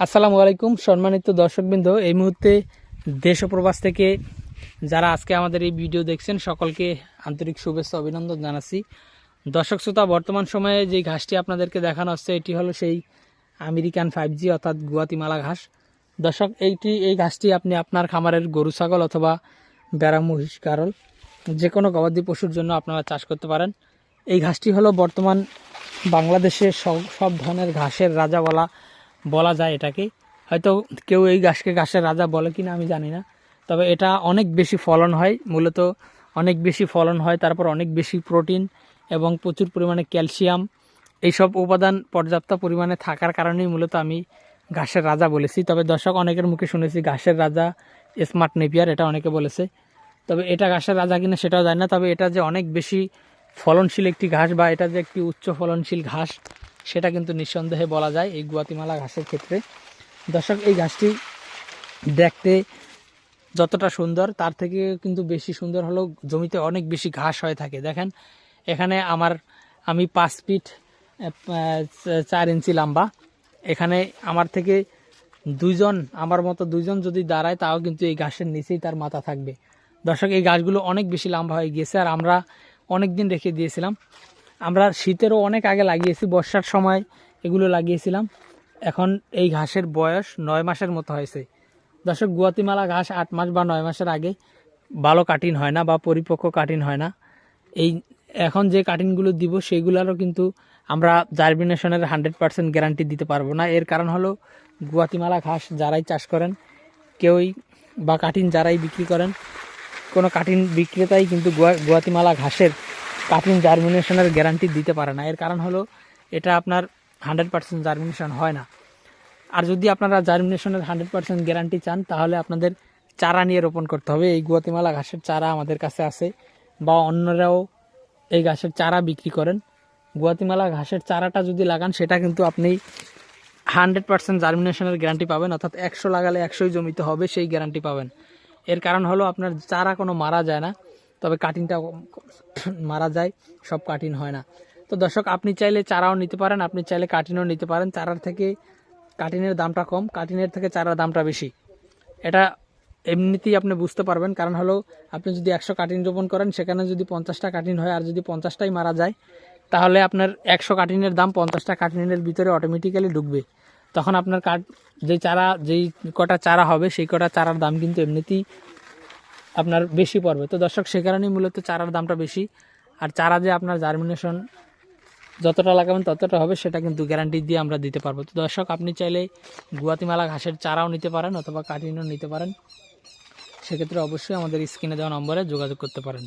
আসসালামু আলাইকুম, সম্মানিত দর্শকবৃন্দ। এই মুহূর্তে দেশ ও প্রবাস থেকে যারা আজকে আমাদের এই ভিডিও দেখছেন, সকলকে আন্তরিক শুভেচ্ছা, অভিনন্দন জানাচ্ছি। দর্শক শ্রোতা, বর্তমান সময়ে যে ঘাসটি আপনাদেরকে দেখানো হচ্ছে, এটি হলো সেই আমেরিকান ফাইভ জি অর্থাৎ গুয়াতিমালা ঘাস। দর্শক, এইটি, এই ঘাসটি আপনি আপনার খামারের গরু, ছাগল অথবা বেড়া মহিষ কারল যে কোনো গবাদি পশুর জন্য আপনারা চাষ করতে পারেন। এই ঘাসটি হলো বর্তমান বাংলাদেশে সব সব ধরনের ঘাসের রাজা বলা বলা যায় এটাকে। হয়তো কেউ এই ঘাসকে ঘাসের রাজা বলে কিনা আমি জানি না। তবে এটা অনেক বেশি ফলন হয়, মূলত অনেক বেশি ফলন হয়, তারপর অনেক বেশি প্রোটিন এবং প্রচুর পরিমাণে ক্যালসিয়াম। এইসব উপাদান পর্যাপ্ত পরিমাণে থাকার কারণেই মূলত আমি ঘাসের রাজা বলেছি। তবে দর্শক, অনেকের মুখে শুনেছি ঘাসের রাজা স্মার্ট নেপিয়ার, এটা অনেকে বলেছে। তবে এটা ঘাসের রাজা কিনা সেটাও জানি না, তবে এটা যে অনেক বেশি ফলনশীল একটি ঘাস বা এটা যে একটি উচ্চ ফলনশীল ঘাস সেটা কিন্তু নিঃসন্দেহে বলা যায় এই গুয়াতিমালা ঘাসের ক্ষেত্রে। দর্শক, এই ঘাসটি দেখতে যতটা সুন্দর, তার থেকে কিন্তু বেশি সুন্দর হলো জমিতে অনেক বেশি ঘাস হয়ে থাকে। দেখেন, এখানে আমার, আমি পাঁচ ফিট চার ইঞ্চি লম্বা। এখানে আমার থেকে দুইজন, আমার মতো দুইজন যদি দাঁড়ায়, তাও কিন্তু এই ঘাসের নিচেই তার মাথা থাকবে। দর্শক, এই গাছগুলো অনেক বেশি লম্বা হয়ে গিয়েছে, আর আমরা অনেক দিন রেখে দিয়েছিলাম। আমরা শীতেরও অনেক আগে লাগিয়েছি, বর্ষার সময় এগুলো লাগিয়েছিলাম। এখন এই ঘাসের বয়স নয় মাসের মতো হয়েছে। দর্শক, গুয়াতিমালা ঘাস আট মাস বা নয় মাসের আগে ভালো কাটিন হয় না বা পরিপক্ক কাটিন হয় না। এই এখন যে কাটিনগুলো দিব সেইগুলোরও কিন্তু আমরা জার্মিনেশনের হান্ড্রেড পার্সেন্ট গ্যারান্টি দিতে পারব না। এর কারণ হলো গুয়াতিমালা ঘাস যারাই চাষ করেন, কেউই বা কাটিন যারাই বিক্রি করেন, কোনো কাটিন বিক্রেতাই কিন্তু গুয়া, গুয়াতিমালা ঘাসের কাটিন জার্মিনেশনের গ্যারান্টি দিতে পারে না। এর কারণ হলো, এটা আপনার হান্ড্রেড পার্সেন্ট জার্মিনেশন হয় না। আর যদি আপনারা জার্মিনেশনের হান্ড্রেড পার্সেন্ট গ্যারান্টি চান, তাহলে আপনাদের চারা নিয়ে রোপণ করতে হবে। এই গুয়াতিমালা ঘাসের চারা আমাদের কাছে আছে, বা অন্যরাও এই ঘাসের চারা বিক্রি করেন। গুয়াতিমালা ঘাসের চারাটা যদি লাগান, সেটা কিন্তু আপনি হান্ড্রেড পার্সেন্ট জার্মিনেশনের গ্যারান্টি পাবেন, অর্থাৎ একশো লাগালে একশোই জমিতে হবে, সেই গ্যারান্টি পাবেন। এর কারণ হলো, আপনার চারা কোনো মারা যায় না। তবে কাটিংটা মারা যায়, সব কাটিং হয় না। তো দর্শক, আপনি চাইলে চারাও নিতে পারেন, আপনি চাইলে কাটিনও নিতে পারেন। চারার থেকে কাটিনের দামটা কম কাটিনের থেকে চারার দামটা বেশি। এটা এমনিতেই আপনি বুঝতে পারবেন। কারণ হলো, আপনি যদি একশো কাটিন রোপণ করেন, সেখানে যদি পঞ্চাশটা কাটিন হয় আর যদি পঞ্চাশটাই মারা যায়, তাহলে আপনার একশো কাটিনের দাম পঞ্চাশটা কাটিনের ভিতরে অটোমেটিক্যালি ঢুকবে। তখন আপনার কাট যে চারা যেই কটা চারা হবে, সেই কটা চারার দাম কিন্তু এমনিতেই আপনার বেশি পড়বে। তো দর্শক, সে কারণেই মূলত চারার দামটা বেশি। আর চারা যে আপনার জার্মিনেশন যতটা লাগাবেন ততটা হবে, সেটা কিন্তু গ্যারান্টি দিয়ে আমরা দিতে পারব। তো দর্শক, আপনি চাইলে গুয়াতিমালা ঘাসের চারাও নিতে পারেন অথবা কাটিনও নিতে পারেন। সেক্ষেত্রে অবশ্যই আমাদের স্ক্রিনে দেওয়া নম্বরে যোগাযোগ করতে পারেন।